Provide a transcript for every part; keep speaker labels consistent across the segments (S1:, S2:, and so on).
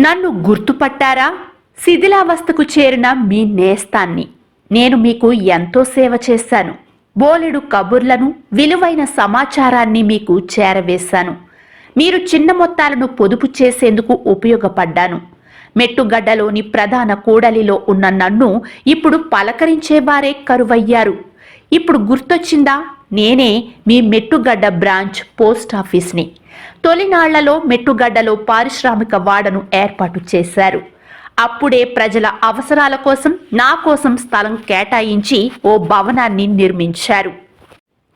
S1: నన్ను గుర్తుపట్టారా? శిథిలావస్థకు చేరిన మీ నేస్తాన్ని. నేను మీకు ఎంతో సేవ చేశాను. బోలెడు కబుర్లను విలువైన సమాచారాన్ని మీకు చేరవేశాను. మీరు చిన్న మొత్తాలను పొదుపు చేసేందుకు ఉపయోగపడ్డాను. మెట్టుగడ్డలోని ప్రధాన కూడలిలో ఉన్న నన్ను ఇప్పుడు పలకరించేవారే కరువయ్యారు. ఇప్పుడు గుర్తొచ్చిందా? నేనే మీ మెట్టుగడ్డ బ్రాంచ్ పోస్ట్ ఆఫీస్ని తొలినాళ్ళలో మెట్టుగడ్డలో పారిశ్రామిక వాడను ఏర్పాటు చేశారు. అప్పుడే ప్రజల అవసరాల కోసం నా కోసం స్థలం కేటాయించి ఓ భవనాన్ని నిర్మించారు.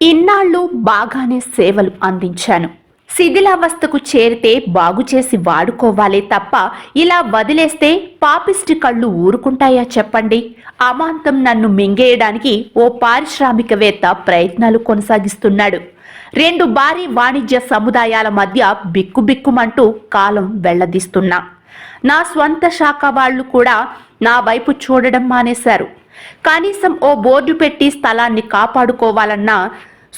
S1: ఇన్నాళ్ళు బాగానే సేవలు అందించాను. శిథిలావస్థకు చేరితే బాగు చేసి వాడుకోవాలే తప్ప ఇలా వదిలేస్తే పాపిస్టి కళ్ళు ఊరుకుంటాయా చెప్పండి? అమాంతం నన్ను మింగేయడానికి ఓ పారిశ్రామికవేత్త ప్రయత్నాలు కొనసాగిస్తున్నాడు. రెండు భారీ వాణిజ్య సముదాయాల మధ్య బిక్కుబిక్కుమంటూ కాలం వెళ్ళదీస్తున్నా. నా స్వంత శాఖ వాళ్ళు కూడా నా వైపు చూడడం మానేశారు. కనీసం ఓ బోర్డు పెట్టి స్థలాన్ని కాపాడుకోవాలన్నా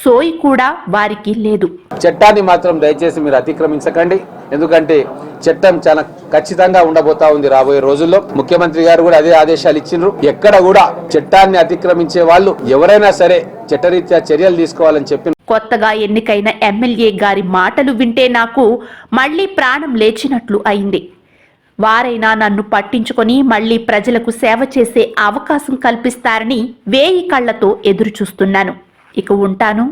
S1: సోయి కూడా వారికి లేదు.
S2: చట్టాన్ని మాత్రం దయచేసి మీరు అతిక్రమించకండి. ఎందుకంటే చట్టం చాలా ఖచ్చితంగా ఉండబోతా ఉంది రాబోయే రోజుల్లో. ముఖ్యమంత్రి గారు కూడా అదే ఆదేశాలు ఇచ్చిండ్రు. ఎక్కడ కూడా చట్టాన్ని అతిక్రమించే వాళ్ళు ఎవరైనా సరే చట్టరీత్యా చర్యలు తీసుకోవాలని చెప్పి
S1: కొత్తగా ఎన్నికైన ఎమ్మెల్యే గారి మాటలు వింటే నాకు మళ్ళీ ప్రాణం లేచినట్లు అయింది. వారైనా నన్ను పట్టించుకొని మళ్ళీ ప్రజలకు సేవ చేసే అవకాశం కల్పిస్తారని వేయి కళ్ళతో ఎదురుచూస్తున్నాను. ఇక ఉంటాను.